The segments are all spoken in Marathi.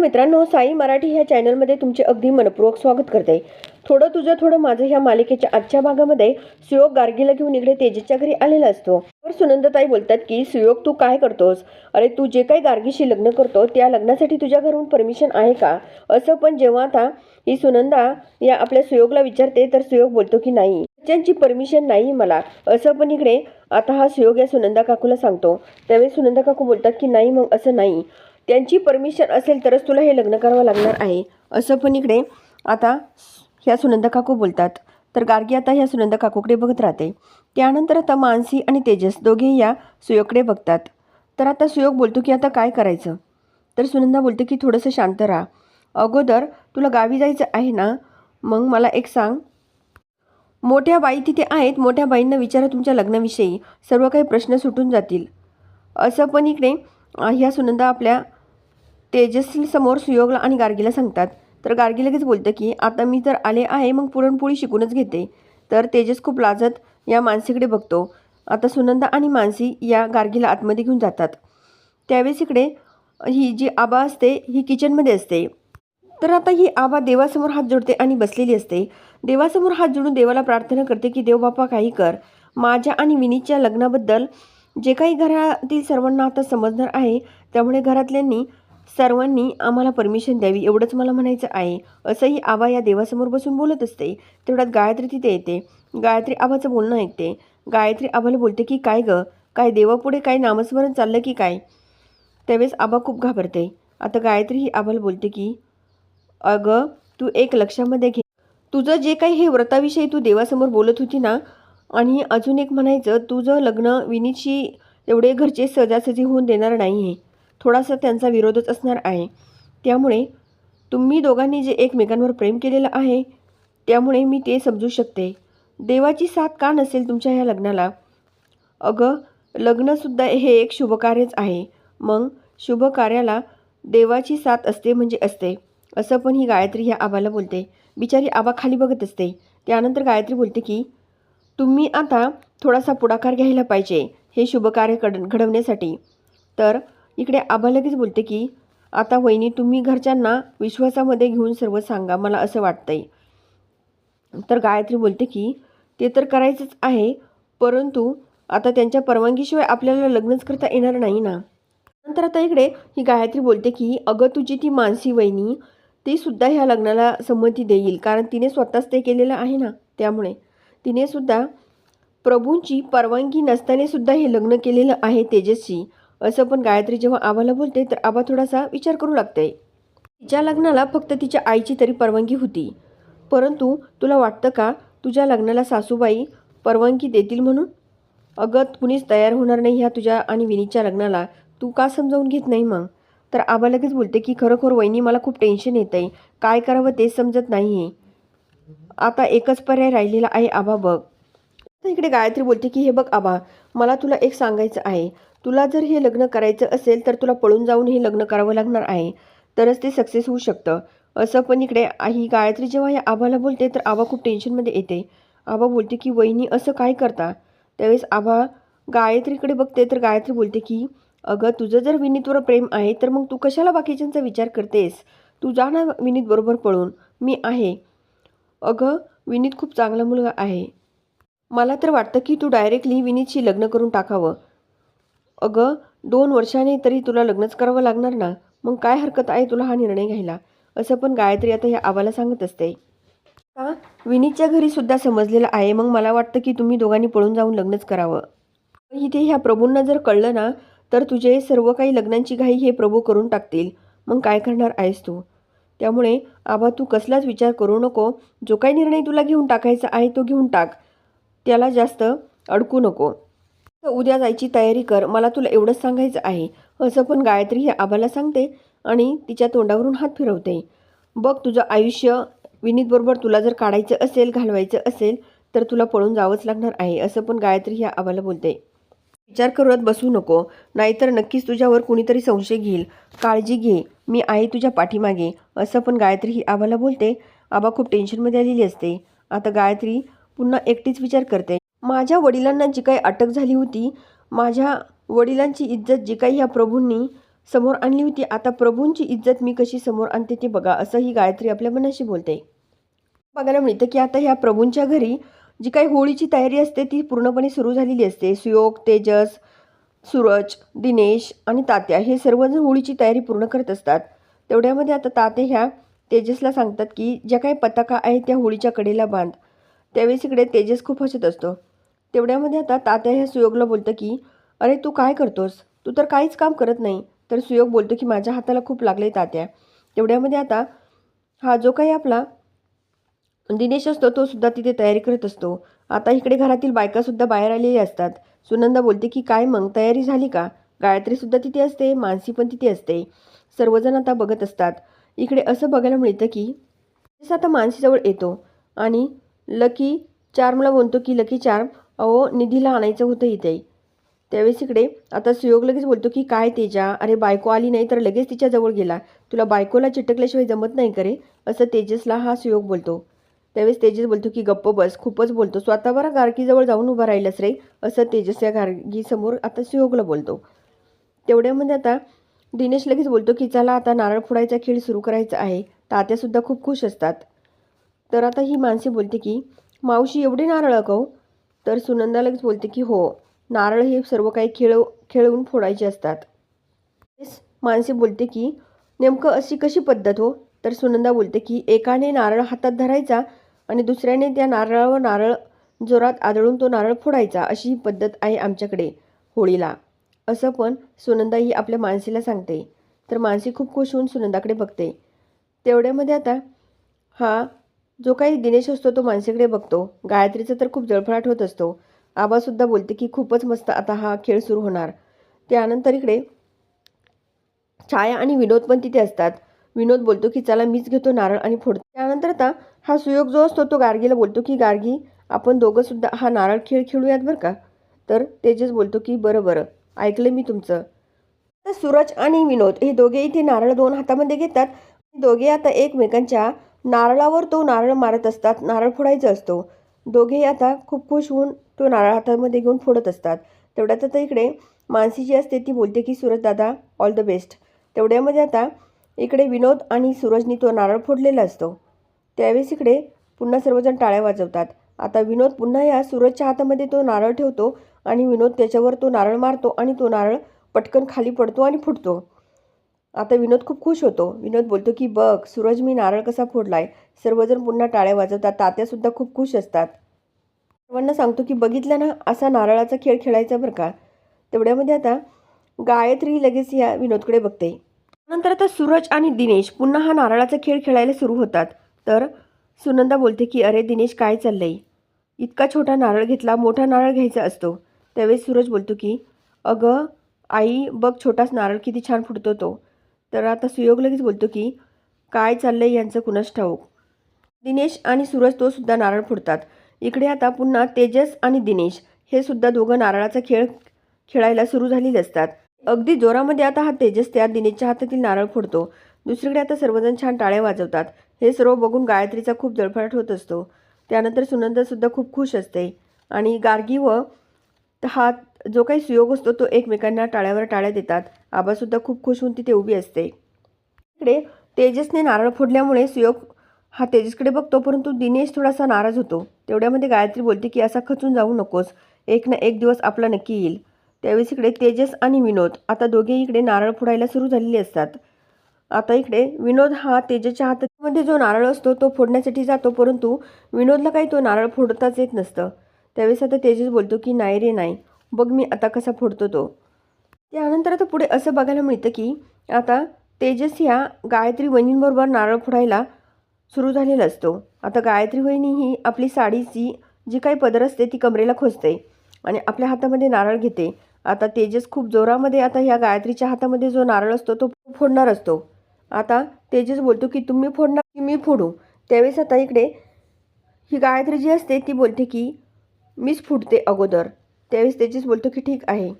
मित्रांनो साई मराठी ह्या चॅनलमध्ये तुमचे अगदी मनपूर्वक स्वागत करते. थोडं तुझं थोडं माझं ह्या मालिकेच्या आजच्या भागामध्ये सुयोग गार्गीला घेऊन इकडे तेजेच्या घरी आलेला असतो. तर सुनंदताई बोलतात की सुयोग तू काय करतोस? अरे तू जे काही गार्गीशी लग्न करतो त्या लग्नासाठी तुझ्या घरून परमिशन आहे का? असं पण जेव्हा आता ही सुनंदा या आपल्या सुयोगला विचारते तर सुयोग बोलतो की नाही त्यांची परमिशन नाही मला. असं पण इकडे आता हा सुयोग या सुनंदा काकूला सांगतो. त्यावेळी सुनंदा काकू बोलतात की नाही मग असं नाही. त्यांची परमिशन असेल तरच तुला हे लग्न करावं लागणार आहे. असं पण इकडे आता ह्या सुनंदा काकू बोलतात. तर गार्गी आता ह्या सुनंदा काकूकडे बघत राहते. त्यानंतर आता मानसी आणि तेजस दोघेही या सुयोगकडे बघतात. तर आता सुयोग बोलतो की आता काय करायचं? तर सुनंदा बोलते की थोडंसं शांत राहा. अगोदर तुला गावी जायचं आहे ना? मग मला एक सांग. मोठ्या बाई तिथे आहेत. मोठ्या बाईंना विचारा तुमच्या लग्नाविषयी. सर्व काही प्रश्न सुटून जातील. असं पण इकडे ह्या सुनंदा आपल्या तेजस्वीसमोर सुयोगला आणि गार्गीला सांगतात. तर गार्गी लगेच बोलतं की आता मी तर आले आहे मग पुरणपोळी शिकूनच घेते. तर तेजस खूप लाजत या मानसीकडे बघतो. आता सुनंदा आणि मानसी या गार्गीला आतमध्ये घेऊन जातात. त्यावेळेस इकडे ही जी आबा असते ही किचनमध्ये असते. तर आता ही आबा देवासमोर हात जोडते आणि बसलेली असते. देवासमोर हात जोडून देवाला प्रार्थना करते की देवबापा काही कर. माझ्या आणि विनीतच्या लग्नाबद्दल जे काही घरातील सर्वांना आता समजणार आहे त्यामुळे घरातल्यांनी सर्वांनी आम्हाला परमिशन द्यावी एवढंच मला म्हणायचं आहे. असंही आबा या देवासमोर बसून बोलत असते. तेवढ्यात गायत्री तिथे येते. गायत्री आबाचं बोलणं ऐकते. गायत्री आबाला बोलते की काय गं? काय देवापुढे काय नामस्मरण चाललं की काय? त्यावेळेस आबा खूप घाबरते. आता गायत्री ही आबाला बोलते की अगं तू एक लक्षामध्ये घे. तुझं जे काही हे व्रताविषयी तू देवासमोर बोलत होती ना आणि अजून एक म्हणायचं तुझं लग्न विनीतशी एवढे घरचे सजासजी होऊन देणार नाही आहे थोडासा त्यांचा विरोधच असणार आहे. त्यामुळे तुम्ही दोघांनी जे एकमेकांवर प्रेम केलेलं आहे त्यामुळे मी ते समजू शकते. देवाची साथ का नसेल तुमच्या ह्या लग्नाला? अगं लग्नसुद्धा हे एक शुभकार्यच आहे. मग शुभ कार्याला देवाची साथ असते म्हणजे असते. असं पण ही गायत्री ह्या आबाला बोलते. बिचारी आबा खाली बघत असते. त्यानंतर गायत्री बोलते की तुम्ही आता थोडासा पुढाकार घ्यायला पाहिजे हे शुभकार्य कड घडवण्यासाठी. तर इकडे आबा लगेच बोलते की आता वहिनी तुम्ही घरच्यांना विश्वासामध्ये घेऊन सर्व सांगा मला असं वाटतंय. तर गायत्री बोलते की ते तर करायचंच आहे परंतु आता त्यांच्या परवानगीशिवाय आपल्याला लग्नच करता येणार नाही ना. नंतर आता इकडे ही गायत्री बोलते की अगं तुझी ती मानसी वहिनी ती सुद्धा ह्या लग्नाला संमती देईल कारण तिने स्वतःच ते केलेलं आहे ना त्यामुळे. तिने सुद्धा प्रभूंची परवानगी नसतानेसुद्धा हे लग्न केलेलं आहे तेजस्वी. असं पण गायत्री जेव्हा आबाला बोलते तर आबा थोडासा विचार करू लागते तिच्या लग्नाला फक्त तिच्या आईची तरी परवानगी होती. परंतु तुला वाटतं का तुझ्या लग्नाला सासूबाई परवानगी देतील म्हणून? अगं कुणीच तयार होणार नाही ह्या तुझ्या आणि विनीच्या लग्नाला. तू का समजावून घेत नाही मग? तर आबा लगेच बोलते की खरोखर वहिनी मला खूप टेन्शन येतं आहे काय करावं तेच समजत नाही आहे आता एकच पर्याय राहिलेला आहे आबा बघ. इकडे गायत्री बोलते की हे बघ आबा मला तुला एक सांगायचं आहे. तुला जर हे लग्न करायचं असेल तर तुला पळून जाऊन हे लग्न करावं लागणार आहे. तरच ते सक्सेस होऊ शकतं. असं पण इकडे ही गायत्री जेव्हा या आबाला बोलते तर आबा खूप टेन्शनमध्ये येते. आबा बोलते की वहिनी असं काय करता? त्यावेळेस आबा गायत्रीकडे बघते तर गायत्री बोलते की अगं तुझं जर विनीतवर प्रेम आहे तर मग तू कशाला बाकीच्यांचा विचार करतेस? तू जा ना विनीत बरोबर पळून. मी आहे. अगं विनीत खूप चांगला मुलगा आहे. मला तर वाटतं की तू डायरेक्टली विनीतशी लग्न करून टाकावं. अगं दोन वर्षाने तरी तुला लग्नच करावं लागणार ना? मग काय हरकत आहे तुला हा निर्णय घ्यायला? असं पण गायत्री आता ह्या आवाला सांगत असते. का? विनीतच्या घरीसुद्धा समजलेलं आहे. मग मला वाटतं की तुम्ही दोघांनी पळून जाऊन लग्नच करावं. इथे ह्या प्रभूंना जर कळलं ना तर तुझे सर्व काही लग्नांची घाई हे प्रभू करून टाकतील. मग काय करणार आहेस तू? त्यामुळे आबा तू कसलाच विचार करू नको. जो काही निर्णय तुला घेऊन टाकायचा आहे तो घेऊन टाक. त्याला जास्त अडकू नको. उद्या जायची तयारी कर. मला तुला एवढंच सांगायचं आहे. असं पण गायत्री हे आबाला सांगते आणि तिच्या तोंडावरून हात फिरवते. बघ तुझं आयुष्य विनीतबरोबर तुला जर काढायचं असेल घालवायचं असेल तर तुला पळून जावंच लागणार आहे असं पण गायत्री ह्या आबाला बोलते. विचार करत बसू नको. नाहीतर नक्कीच तुझ्यावर कुणीतरी संशय घेईल. काळजी घे. मी आहे तुझ्या पाठीमागे. असं पण गायत्री ही आबाला बोलते. आबा खूप टेन्शनमध्ये आलेली असते. आता गायत्री पुन्हा एकटीच विचार करते. माझ्या वडिलांना जी काही अटक झाली होती माझ्या वडिलांची इज्जत जी काही ह्या प्रभूंनी समोर आणली होती आता प्रभूंची इज्जत मी कशी समोर आणते ते बघा असं ही गायत्री आपल्या मनाशी बोलते. बघायला मिळतं की आता ह्या प्रभूंच्या घरी जी काही होळीची तयारी असते ती पूर्णपणे सुरू झालेली असते. सुयोग तेजस सूरज दिनेश आणि तात्या हे सर्वजण होळीची तयारी पूर्ण करत असतात. तेवढ्यामध्ये आता तात्या ह्या तेजसला सांगतात की ज्या काही पताका आहेत त्या होळीच्या कडेला बांध. त्यावेळेस इकडे तेजस खूप हसत असतो. तेवढ्यामध्ये आता तात्या ह्या सुयोगला बोलतं की अरे तू काय करतोस? तू तर काहीच काम करत नाही. तर सुयोग बोलतो की माझ्या हाताला खूप लागले तात्या. तेवढ्यामध्ये आता हा जो काही आपला दिनेश असतो तो सुद्धा तिथे तयारी करत असतो. आता इकडे घरातील बायकासुद्धा बाहेर आलेल्या असतात. सुनंदा बोलते की काय मग तयारी झाली का? गायत्रीसुद्धा तिथे असते मानसी पण तिथे असते. सर्वजण आता बघत असतात. इकडे असं बघायला मिळतं की तेजस आता मानसीजवळ येतो आणि लकी चार्मला म्हणतो की लकी चार्म अहो निधीला आणायचं होतं इथे. त्यावेळेस इकडे आता सुयोग लगेच बोलतो की काय तेजा? अरे बायको आली नाही तर लगेच तिच्याजवळ गेला. तुला बायकोला चिटकल्याशिवाय जमत नाही करे असं तेजसला हा सुयोग बोलतो. त्यावेळेस तेजस बोलतो की गप्प बस खूपच बोलतो. स्वतः बरं गार्गीजवळ जाऊन उभा राहिलंस रे असं तेजस या गार्गीसमोर आता सुयोगला बोलतो. तेवढ्यामध्ये आता दिनेश लगेच बोलतो की चला आता नारळ फोडायचा खेळ सुरू करायचा आहे. तात्यासुद्धा खूप खुश असतात. तर आता ही माणसे बोलते की मावशी एवढे नारळ कहो तर सुनंदा लगेच बोलते की हो नारळ हे सर्व काही खेळ खेळवून फोडायचे असतात. माणसे बोलते की नेमकं अशी कशी पद्धत हो? तर सुनंदा बोलते की एकाने नारळ हातात धरायचा आणि दुसऱ्याने त्या नारळावर नारळ जोरात आदळून तो नारळ फोडायचा अशी ही पद्धत आहे आमच्याकडे होळीला. असं पण सुनंदा ही आपल्या मानसीला सांगते. तर मानसी खूप खुश होऊन सुनंदाकडे बघते. तेवढ्यामध्ये आता हा जो काही दिनेश असतो तो मानसीकडे बघतो. गायत्रीचा तर खूप जळफळाट होत असतो. आबासुद्धा बोलते की खूपच मस्त आता हा खेळ सुरू होणार. त्यानंतर इकडे छाया आणि विनोद पण तिथे असतात. विनोद बोलतो की चला मीच घेतो नारळ आणि फोडतो. त्यानंतर आता हा सुयोग जो असतो तो गार्गीला बोलतो की गार्गी आपण दोघंसुद्धा हा नारळ खेळ खेळूयात बरं का? तर तेजस बोलतो की बरं बरं ऐकलं मी तुमचं. तर सूरज आणि विनोद हे दोघे इथे नारळ दोन हातामध्ये घेतात. दोघे आता एकमेकांच्या नारळावर तो नारळ मारत असतात नारळ फोडायचा असतो. दोघे आता खूप खुश होऊन तो नारळ हातामध्ये घेऊन फोडत असतात. तेवढ्यात आता इकडे मानसी जी असते ती बोलते की सूरज दादा ऑल द बेस्ट तेवढ्यामध्ये आता इकडे विनोद आणि सूरजनी तो नारळ फोडलेला असतो. त्यावेळेस इकडे पुन्हा सर्वजण टाळ्या वाजवतात. आता विनोद पुन्हा या सूरजच्या हातामध्ये तो नारळ ठेवतो आणि विनोद त्याच्यावर तो नारळ मारतो आणि तो नारळ पटकन खाली पडतो आणि फुटतो. आता विनोद खूप खुश होतो. विनोद बोलतो की बघ सूरज मी नारळ कसा फोडलाय? सर्वजण पुन्हा टाळ्या वाजवतात. तात्यासुद्धा खूप खुश असतात. सर्वांना सांगतो की बघितलं ना असा नारळाचा खेळ खेळायचा बरं का? तेवढ्यामध्ये आता गायत्री लगेच या विनोदकडे बघते. नंतर आता सूरज आणि दिनेश पुन्हा हा नारळाचा खेळ खेळायला सुरू होतात. तर सुनंदा बोलते की अरे दिनेश काय चाललंय? इतका छोटा नारळ घेतला मोठा नारळ घ्यायचा असतो. त्यावेळेस सूरज बोलतो की अगं आई बघ छोटाच नारळ किती छान फुटतो तो. तर आता सुयोग लगेच बोलतो की काय चाललंय यांचं कुणास ठाऊक? दिनेश आणि सूरज तो सुद्धा नारळ फुटतात. इकडे आता पुन्हा तेजस आणि दिनेश हे सुद्धा दोघं नारळाचा खेळ खेळायला सुरू झालेले असतात. अगदी जोरामध्ये आता हा तेजस त्या दिनेशच्या हातातील नारळ फोडतो. दुसरीकडे आता सर्वजण छान टाळ्या वाजवतात. हे सर्व बघून गायत्रीचा खूप जळफळाट होत असतो. त्यानंतर सुनंदासुद्धा खूप खुश असते आणि गार्गी व हा जो काही सुयोग असतो तो एकमेकांना टाळ्यावर टाळ्या देतात. आबासुद्धा खूप खुश होऊन तिथे उभी असते. इकडे तेजसने नारळ फोडल्यामुळे सुयोग हा तेजसकडे बघतो परंतु दिनेश थोडासा नाराज होतो. तेवढ्यामध्ये गायत्री बोलते की असा खचून जाऊ नकोस. एक ना एक दिवस आपला नक्की येईल. त्यावेळेस इकडे तेजस आणि विनोद आता दोघे इकडे नारळ फोडायला सुरू झालेले असतात. आता इकडे विनोद हा तेजसच्या मध्ये जो नारळ असतो तो फोडण्यासाठी जातो परंतु विनोदला काही तो नारळ फोडताच येत नसतं. त्यावेळेस आता तेजस बोलतो की नाही रे नाही. बघ मी आता कसा फोडतो तो. त्यानंतर आता पुढे असं बघायला मिळतं की आता तेजस ह्या गायत्री वहिनींबरोबर नारळ फोडायला सुरू झालेला असतो. आता गायत्री वहिनी ही आपली साडीची जी काही पदर असते ती कमरेला खोचते आणि आपल्या हातामध्ये नारळ घेते. आता तेजस खूप जोरामध्ये आता ह्या गायत्रीच्या हातामध्ये जो नारळ असतो तो फोडणार असतो. आता तेजस बोलतो की तुम्ही फोडणार की? मी फोडू. त्यावेळेस आता इकडे ही गायत्री जी असते ती बोलते की मीच फुटते अगोदर. त्यावेळेस तेजस बोलतो की ठीक आहे.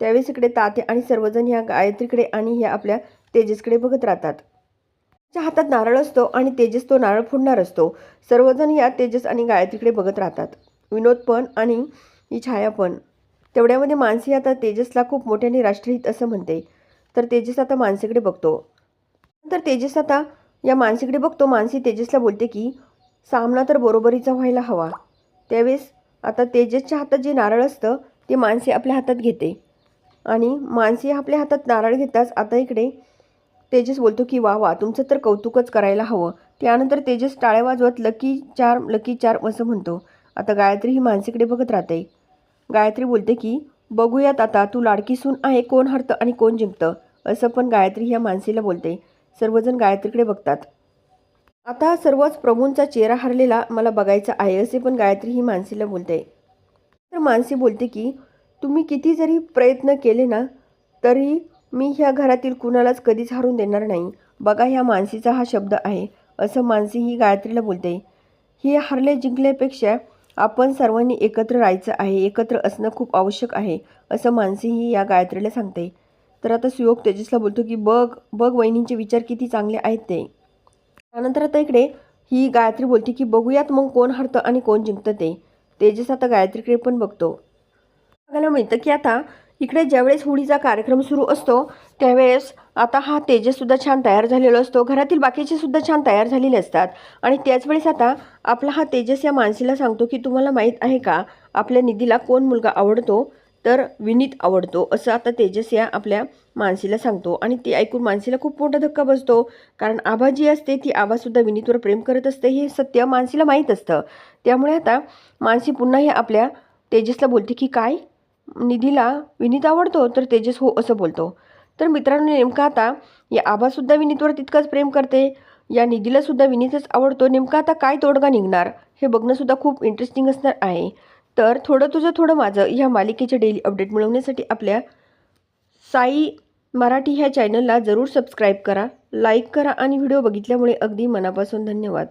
त्यावेळेस इकडे ताते आणि सर्वजण ह्या गायत्रीकडे आणि ह्या आपल्या तेजसकडे बघत राहतात. त्याच्या हातात नारळ असतो आणि तेजस तो नारळ फोडणार असतो. सर्वजण या तेजस आणि गायत्रीकडे बघत राहतात. विनोद पण आणि ही छाया पण. तेवढ्यामध्ये मानसी आता तेजसला खूप मोठ्याने राष्ट्रहित असं म्हणते. तर तेजस आता मानसीकडे बघतो. तर तेजस आता या मानसीकडे बघतो. मानसी तेजसला बोलते की सामना तर बरोबरीचा व्हायला हवा. त्यावेळेस आता तेजसच्या हातात जे नारळ असतं ते मानसी आपल्या हातात घेते. आणि मानसी आपल्या हातात नारळ घेताच आता इकडे तेजस बोलतो की वा वा तुमचं तर कौतुकच करायला हवं. त्यानंतर तेजस टाळ्या वाजवत लकी चार लकी चार असं म्हणतो. आता गायत्री ही मानसीकडे बघत राहते. गायत्री बोलते की बघूयात आता तू लाडकी सून आहे कोण हरतं आणि कोण जिंकतं? असं पण गायत्री ह्या मानसीला बोलते. सर्वजण गायत्रीकडे बघतात. आता सर्वच प्रभूंचा चेहरा हरलेला मला बघायचा आहे असे पण गायत्री ही मानसीला बोलते. तर मानसी बोलते की तुम्ही किती जरी प्रयत्न केले ना तरी मी ह्या घरातील कुणालाच कधीच हरून देणार नाही. बघा ह्या मानसीचा हा शब्द आहे असं मानसी ही गायत्रीला बोलते. हे हरले जिंकल्यापेक्षा आपण सर्वांनी एकत्र राहायचं आहे एकत्र असणं खूप आवश्यक आहे असं मानसी ही या गायत्रीला सांगते. तर आता सुयोग तेजसला बोलतो की बघ बघ वहिनींचे विचार किती चांगले आहेत ते. त्यानंतर आता इकडे ही गायत्री बोलते की बघूयात मग कोण हरतं आणि कोण जिंकतं ते. तेजस आता गायत्रीकडे पण बघतो. बघायला मिळतं की आता इकडे ज्यावेळेस होळीचा कार्यक्रम सुरू असतो त्यावेळेस आता हा तेजससुद्धा छान तयार झालेला असतो. घरातील बाकीचे सुद्धा छान तयार झालेले असतात. आणि त्याच वेळेस आता आपला हा तेजस या मानसीला सांगतो की तुम्हाला माहीत आहे का आपल्या निधीला कोण मुलगा आवडतो? तर विनीत आवडतो असं आता तेजस या आपल्या मानसीला सांगतो. आणि ते ऐकून मानसीला खूप मोठा धक्का बसतो. कारण आभा जी असते ती आभासुद्धा विनीतवर प्रेम करत असते हे सत्य मानसीला माहीत असतं. त्यामुळे आता मानसी पुन्हा हे आपल्या तेजसला बोलते की काय? निधीला विनीत आवडतो? तर तेजस हो असं बोलतो. तर मित्रांनो नेमका आता या आभासुद्धा विनीतवर तितकंच प्रेम करते. या निधीलासुद्धा विनीतच आवडतो. नेमका आता काय तोडगा निघणार? हे बघणंसुद्धा खूप इंटरेस्टिंग असणार आहे. तर थोडं तुझं थोडं माझं ह्या मालिकेचे डेली अपडेट मिळवण्यासाठी आपल्या साई मराठी ह्या चॅनलला जरूर सबस्क्राईब करा लाईक करा आणि व्हिडिओ बघितल्यामुळे अगदी मनापासून धन्यवाद.